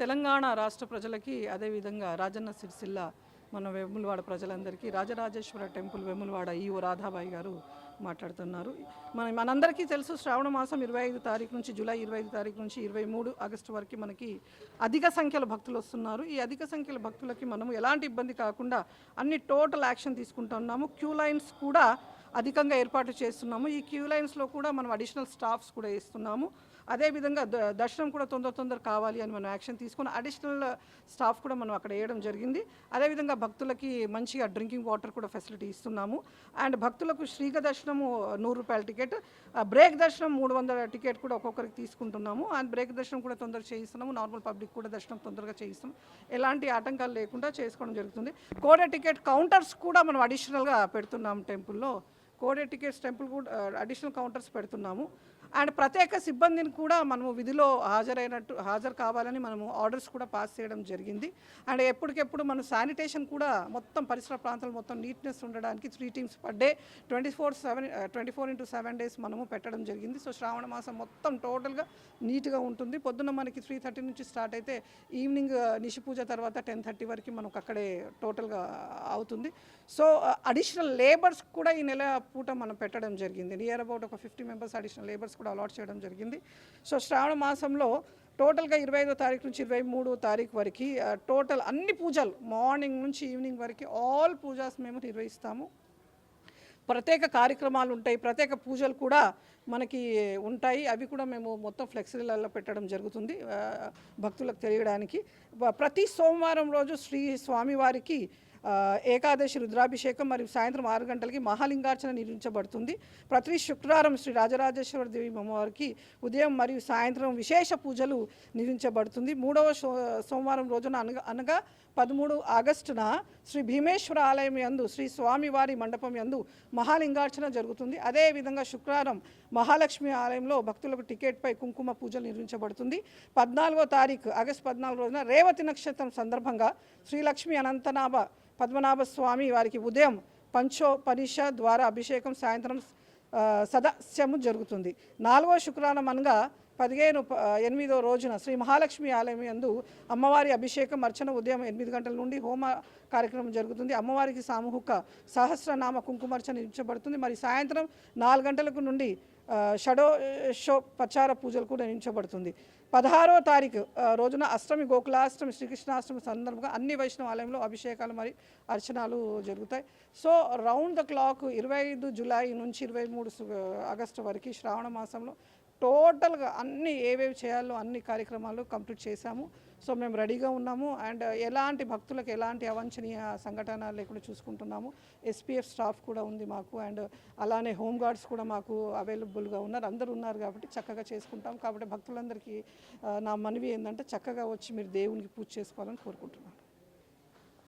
తెలంగాణ రాష్ట్ర ప్రజలకి అదేవిధంగా రాజన్న సిరిసిల్ల మన వేములవాడ ప్రజలందరికీ రాజరాజేశ్వర టెంపుల్ వేములవాడ ఈఓ రాధాబాయి గారు మాట్లాడుతున్నారు. మన మనందరికీ తెలుసు శ్రావణ మాసం ఇరవై ఐదు తారీఖు నుంచి జూలై ఇరవై ఐదు తారీఖు నుంచి ఇరవై మూడు ఆగస్టు వరకు మనకి అధిక సంఖ్యలో భక్తులు వస్తున్నారు. ఈ అధిక సంఖ్యలో భక్తులకి మనము ఎలాంటి ఇబ్బంది కాకుండా అన్ని టోటల్ యాక్షన్ తీసుకుంటున్నాము క్యూ లైన్స్ కూడా అధికంగా ఏర్పాటు చేస్తున్నాము. ఈ క్యూ లైన్స్లో కూడా మనం అడిషనల్ స్టాఫ్స్ కూడా ఇస్తున్నాము అదేవిధంగా ద- దర్శనం కూడా తొందర తొందర కావాలి అని మనం యాక్షన్ తీసుకుని అడిషనల్ స్టాఫ్ కూడా మనం అక్కడ వేయడం జరిగింది. అదేవిధంగా భక్తులకి మంచిగా డ్రింకింగ్ వాటర్ కూడా ఫెసిలిటీ ఇస్తున్నాము. అండ్ భక్తులకు శ్రీగ దర్శనము నూరు రూపాయల టికెట్ బ్రేక్ దర్శనం మూడు వందల టికెట్ కూడా ఒక్కొక్కరికి తీసుకుంటున్నాము. అండ్ బ్రేక్ దర్శనం కూడా తొందరగా చేయిస్తున్నాము. నార్మల్ పబ్లిక్ కూడా దర్శనం తొందరగా చేయిస్తాం. ఎలాంటి ఆటంకాలు లేకుండా చేసుకోవడం జరుగుతుంది. కోడ టికెట్ కౌంటర్స్ కూడా మనం అడిషనల్గా పెడుతున్నాము టెంపుల్లో. కోడే టికెట్స్ టెంపుల్ కూడా అడిషనల్ కౌంటర్స్ పెడుతున్నాము. అండ్ ప్రత్యేక సిబ్బందిని కూడా మనము విధిలో హాజరైనట్టు హాజరు కావాలని మనము ఆర్డర్స్ కూడా పాస్ చేయడం జరిగింది. అండ్ ఎప్పటికెప్పుడు మనం శానిటేషన్ కూడా మొత్తం పరిసర ప్రాంతాలు మొత్తం నీట్నెస్ ఉండడానికి three teams per day twenty four seven twenty four into seven days మనము పెట్టడం జరిగింది. సో శ్రావణ మాసం మొత్తం టోటల్గా నీట్గా ఉంటుంది. పొద్దున్న మనకి త్రీ థర్టీ నుంచి స్టార్ట్ అయితే ఈవినింగ్ నిషి పూజ తర్వాత టెన్ థర్టీ వరకు మనకు అక్కడే టోటల్గా అవుతుంది. సో అడిషనల్ లేబర్స్ కూడా ఈ నెల పూట మనం పెట్టడం జరిగింది. నియర్ అబౌట్ ఒక ఫిఫ్టీ మెంబర్స్ అడిషనల్ లేబర్స్ కూడా అలాట్ చేయడం జరిగింది. సో శ్రావణ మాసంలో టోటల్గా ఇరవై ఐదో తారీఖు నుంచి ఇరవై మూడో తారీఖు వరకు టోటల్ అన్ని పూజలు మార్నింగ్ నుంచి ఈవినింగ్ వరకు ఆల్ పూజాస్ మేము నిర్వహిస్తాము. ప్రత్యేక కార్యక్రమాలు ఉంటాయి ప్రత్యేక పూజలు కూడా మనకి ఉంటాయి. అవి కూడా మేము మొత్తం ఫ్లెక్సీలలో పెట్టడం జరుగుతుంది భక్తులకు తెలియడానికి. ప్రతి సోమవారం రోజు శ్రీ స్వామివారికి ఏకాదశి రుద్రాభిషేకం మరియు సాయంత్రం ఆరు గంటలకి మహాలింగార్చన నిర్మించబడుతుంది ప్రతి శుక్రవారం శ్రీ రాజరాజేశ్వర దేవి అమ్మవారికి ఉదయం మరియు సాయంత్రం విశేష పూజలు నిర్వహించబడుతుంది. మూడవ సో- సోమవారం రోజున అనగా అనగా పదమూడు ఆగస్టున శ్రీ భీమేశ్వర ఆలయం యందు శ్రీ స్వామివారి మండపం యందు మహాలింగార్చన జరుగుతుంది. అదేవిధంగా శుక్రవారం మహాలక్ష్మి ఆలయంలో భక్తులకు టికెట్పై కుంకుమ పూజలు నిర్వహించబడుతుంది. పద్నాలుగో తారీఖు ఆగస్టు పద్నాలుగు రోజున రేవతి నక్షత్రం సందర్భంగా శ్రీలక్ష్మి అనంతనాభ పద్మనాభ స్వామి వారికి ఉదయం పంచోపనిష ద్వారా అభిషేకం సాయంత్రం సదస్యము జరుగుతుంది. నాలుగో శుక్రవారం అనగా పదిహేను ఎనిమిదో రోజున శ్రీ మహాలక్ష్మి ఆలయం యందు అమ్మవారి అభిషేకం అర్చన ఉదయం ఎనిమిది గంటల నుండి హోమ కార్యక్రమం జరుగుతుంది. అమ్మవారికి సామూహిక సహస్రనామ కుంకుమార్చన నిర్మించబడుతుంది. మరి సాయంత్రం నాలుగు గంటలకు నుండి షడోషో ప్రచార పూజలు కూడా నిర్మించబడుతుంది. పదహారో తారీఖు రోజున అష్టమి గోకులాష్టమి శ్రీకృష్ణాష్టమి సందర్భంగా అన్ని వైష్ణవ ఆలయంలో అభిషేకాలు మరి అర్చనాలు జరుగుతాయి. సో రౌండ్ ద క్లాక్ ఇరవై ఐదు జులై నుంచి ఇరవై మూడు ఆగస్టు వరకు శ్రావణ మాసంలో టోటల్గా అన్ని ఏవేవి చేయాలో అన్ని కార్యక్రమాలు కంప్లీట్ చేశాము. సో మేము రెడీగా ఉన్నాము. అండ్ ఎలాంటి భక్తులకు ఎలాంటి అవాంఛనీయ సంఘటన లేకుండా చూసుకుంటున్నాము. ఎస్పీఎఫ్ స్టాఫ్ కూడా ఉంది మాకు. అండ్ అలానే హోమ్ గార్డ్స్ కూడా మాకు అవైలబుల్గా ఉన్నారు. అందరూ ఉన్నారు కాబట్టి చక్కగా చేసుకుంటాం. కాబట్టి భక్తులందరికీ నా మనవి ఏంటంటే చక్కగా వచ్చి మీరు దేవునికి పూజ చేసుకోవాలని కోరుకుంటున్నాను.